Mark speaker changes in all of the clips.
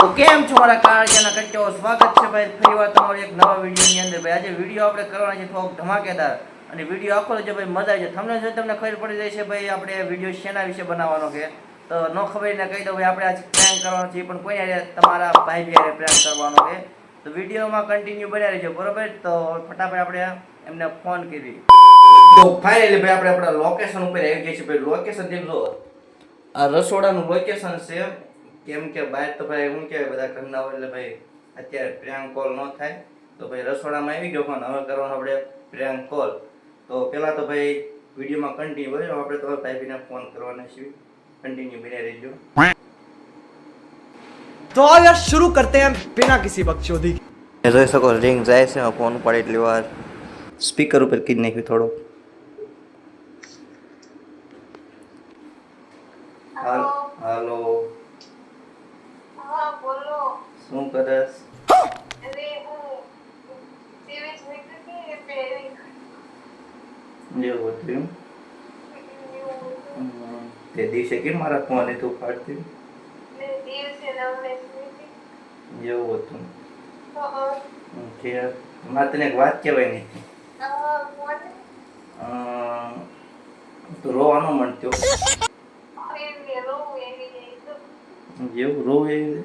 Speaker 1: તો કેમ છો મારા કાળજાના કચ્ચો સ્વાગત છે ભાઈ ફરીવાર તમારો એક નવા વિડીયોની અંદર ભાઈ. આજે વીડિયો આપણે કરવાના છે થોડોક ધમાકેદાર. અને વીડિયો આખો જે ભાઈ મજા આવી તમને જો તમને ખબર પડી જાય છે ભાઈ, આપણે વીડિયો શેના વિશે બનાવવાનો છે? તો ન ખબર ને કહી દો ભાઈ, આપણે આજે પ્રેન્ક કરવાનો છે. પણ કોઈ તમારા ભાઈ બી પ્રેન્ક કરવાનો છે. તો વિડીયોમાં કન્ટિન્યુ બન્યા રહેજો, બરોબર? તો ફટાફટ આપણે એમને ફોન કરી તો ફાઇનલી ભાઈ, આપણે આપણા લોકેશન ઉપર આવી જઈએ છીએ. ભાઈ લોકેશન દેખજો આ રસોડાનું લોકેશન છે. કેમ કે બહાર તો ભાઈ શું કહેવાય બધા ઘરના હોય એટલે ભાઈ અત્યારે પ્રેંક કોલ ન થાય. તો ભાઈ રસોડામાં આવી ગયો પણ હવે કરવાનો આપણે પ્રેંક કોલ તો પહેલાં તો ભાઈ વિડીયોમાં કન્ટિન્યુ હોય આપણે તમારા ભાઈને ફોન કરવાનો છે. કન્ટિન્યુ બને રહેજો.
Speaker 2: તો યાર શરૂ કરતે હૈ બિના કિસી બકચોદી
Speaker 1: જોઈ શકો રિંગ જાય છે ફોન ઉપાડે એટલી વાર. સ્પીકર ઉપર કીધ નાખ્યું થોડું શું કરસ
Speaker 3: જોઈ હતી
Speaker 1: તે દિવસે કેમ મારા ફોને તો તું પાડતી જેવું હતું.
Speaker 3: તો
Speaker 1: કે મારે તને એક વાત કહેવાય નહીં
Speaker 3: ફોન
Speaker 1: રોવાનો
Speaker 3: એવી એવી તો
Speaker 1: જેવું રોવે એવી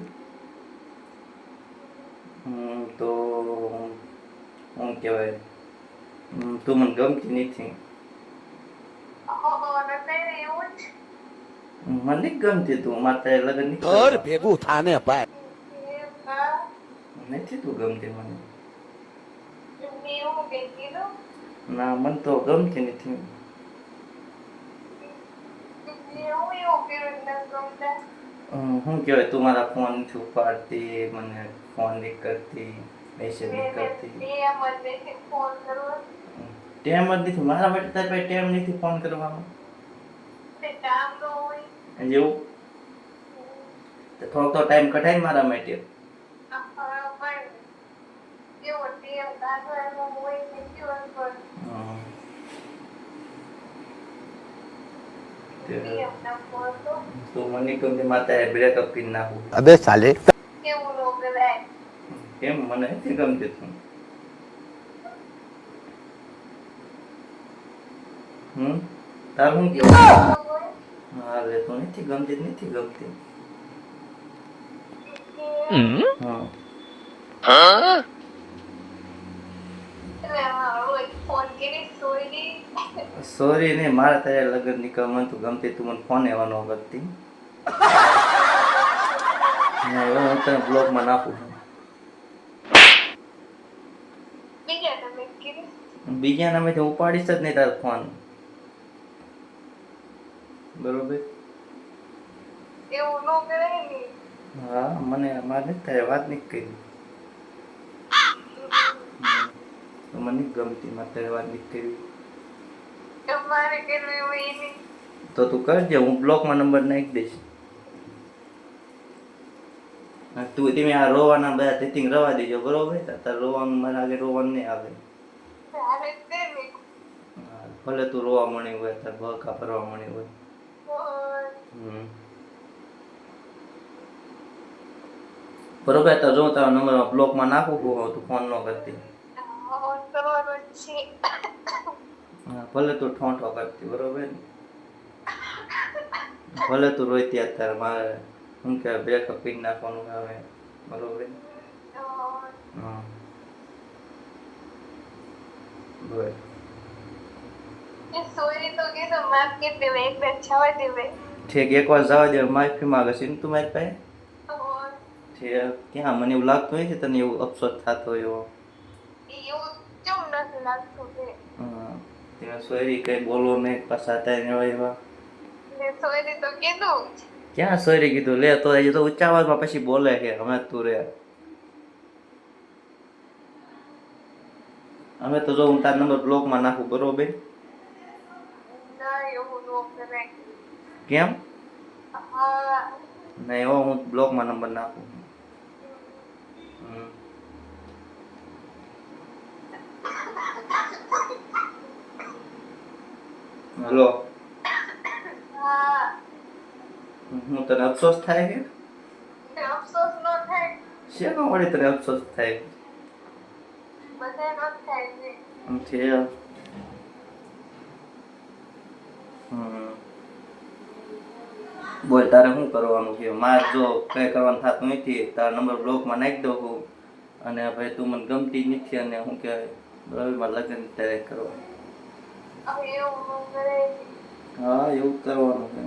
Speaker 1: હમ, તો શું કહેવાય. તું મને ગમતી નથી. મને ગમતી તું માતા લગ્ન ઘર
Speaker 2: ભેગું થાને ભાઈ.
Speaker 1: નથી તું ગમતી મને. ના મને તો ગમતી નથી. હું કહેવાય તું મારા ફોનથી ઉપાડતી મને ફોન નહીં કરતી. ટેમ નથી. મારા માટે તારી ટેમ નથી ફોન કરવાનો. જેવું થોડોક તો ટાઈમ કઢાય મારા માટે. તો મને કહ્યું માતા બ્રેકઅપ કરી નાખું
Speaker 2: અબે સાલે.
Speaker 3: કેવું રોગ રહે
Speaker 1: કેમ મને નથી ગમતી તું હમ? તારું કેવું? હા લે તું નથી ગમતી નથી ગમતી. હા.
Speaker 3: સોરી
Speaker 1: ને મારા તારે લગ્ન નીકળ મને તું ગમતી તું મને ફોન એવા ગમતી હું તને બ્લોગમાં નાખું છું
Speaker 3: બીજા તમે કીધું
Speaker 1: બીજા નામે હું ઉપાડીશ જ નહીં તારો ફોન. બરોબર?
Speaker 3: એવું ન કરાય ને.
Speaker 1: હા મને મારે તારે વાત નહીં કરી. મને ગમતી મારે તારે વાત નહીં કરી.
Speaker 3: તમારે કરવી હોય એની
Speaker 1: તો તું કરજે હું બ્લોકમાં નંબર નાખી દઈશ. તું તમે આ રોવાના બધા તેથી રવા દેજો બરોબર? તાર રોવાનું મારા આગળ રોવાનું નહીં આવે. ભલે તું રોવા મળી હોય તાર બકા ફરવા મળી હોય. હમ. બરોબર તો જો તારો નંબર બ્લોકમાં નાખું છું તું ફોન ન કરતી? ભલે તું ઠોંઠો કરતી બરોબર? ને ભલે તું રોઈતી અત્યારે મારે શું કે બ્રેકઅપ કરી નાખવાનું આવે બરોબર? હા.
Speaker 3: એ દેવાય
Speaker 1: ઠીક એકવાર જવા દે માફી માંગે છે ને તું મારી પાસે ઠીક ક્યાં મને એવું લાગતું હોય છે તને એવું અફસોસ થતો હોય એવો ત્યાં સોરી કઈ બોલો નહીં પાછા ત્યાં એવા ક્યાં સોરી કીધું લે તો હજી તો ઊંચા પછી બોલે કે અમે તું રે અમે તો જો હું તાર નંબર બ્લોકમાં નાખું બરોબર
Speaker 3: ના એવું ન કરાય
Speaker 1: કેમ? નહીં હો હું બ્લોકમાં નંબર નાખું. હલો.
Speaker 3: હું.
Speaker 1: તને અફસોસ થાય કે?
Speaker 3: અફસોસ ન થાય.
Speaker 1: શેનો વળી તને અફસોસ થાય?
Speaker 3: બધાનો
Speaker 1: હમ. બોલ તારે શું કરવાનું છે માર જો કઈ કરવાનું થતું નથી તારો નંબર બ્લોકમાં નાખી દઉં છું અને ભાઈ તું મને ગમતી જ નથી અને શું કહેવાય બરાબર લગ્ન ત્યારે કરવા હા એવું કરવાનું છે.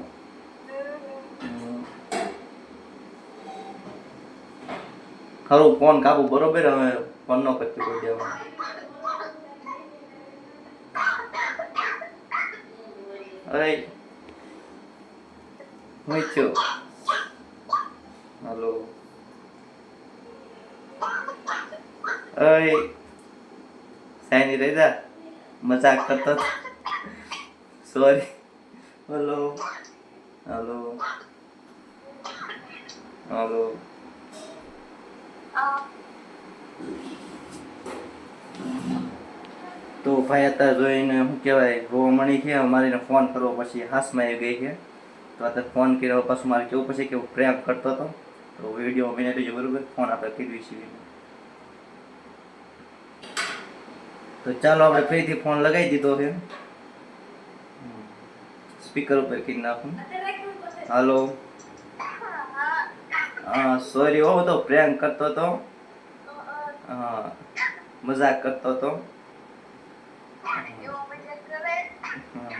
Speaker 1: ખરું ફોન કાપું બરોબર હવે ફોન નો કરતી કોઈ દેવાનું અરે હું છું હલો અય સાઈની રહી જા મજાક કરતો સોરી હલો હલો હલો
Speaker 3: આ
Speaker 1: તો ભાઈ અત્યારે જોઈને શું કહેવાય રોવા મળી છે. મારીને ફોન કરવો પછી હાથમાં આવી ગઈ છે. તો અત્યારે ફોન કર્યો પાછું મારે કેવું પછી કે હું પ્રેમ કરતો હતો. તો વીડિયો મેં લીધો બરોબર ફોન આપણે કીધું છીએ. તો ચાલો આપણે ફરીથી ફોન લગાવી દીધો છે. સ્પીકર ઉપર કરી નાખું. હાલો હા સોરી હો તો પ્રેમ કરતો હતો. હા મજાક કરતો હતો.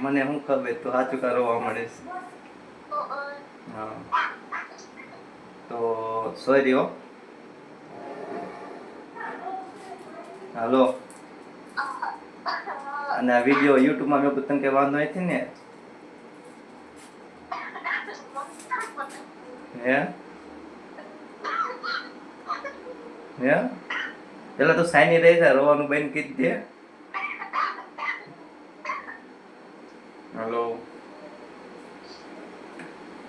Speaker 1: મને શું ખબર? તો સાચું કરવા રોવા મળે હા. તો સોરી હો. હાલો. અને આ વીડિયો યુટ્યુબમાં મેં તને કઈ વાંધો નથી ને? હે? હે? પેલા તો સાઈની રહી રોવાનું બેન કરી હલો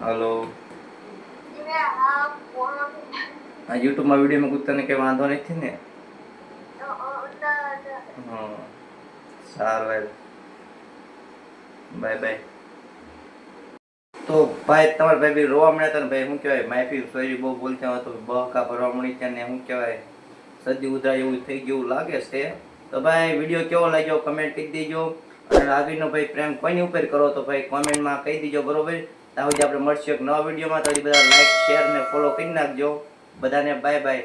Speaker 1: હલો
Speaker 3: આ
Speaker 1: યુટ્યુબમાં વિડીયોમાં કોઈ કંઈ વાંધો નથી ને?
Speaker 3: ના, ના.
Speaker 1: હા સારું બાય બાય તો ભાઈ તમારા ભાઈ બી રોવા મળ્યા હતા ને ભાઈ શું કહેવાય? માફી સોરી બહુ બોલતા હોય તો બહકા ભરવા મળી ત્યાં ને શું કહેવાય? સદી ઉધરા એવું થઈ ગયું લાગે છે. તો ભાઈ વીડિયો કેવો લાગ્યો? કમેન્ટ કરી દેજો. અને આગળનો ભાઈ પ્રેમ કોઈની ઉપર કરો તો ભાઈ કોમેન્ટમાં કહી દેજો, બરોબર? ત્યાં સુધી આપણે મળશું એક નવા વિડીયોમાં. તો બધા લાઈક શેર ને ફોલો કરી નાખજો. બધાને બાય બાય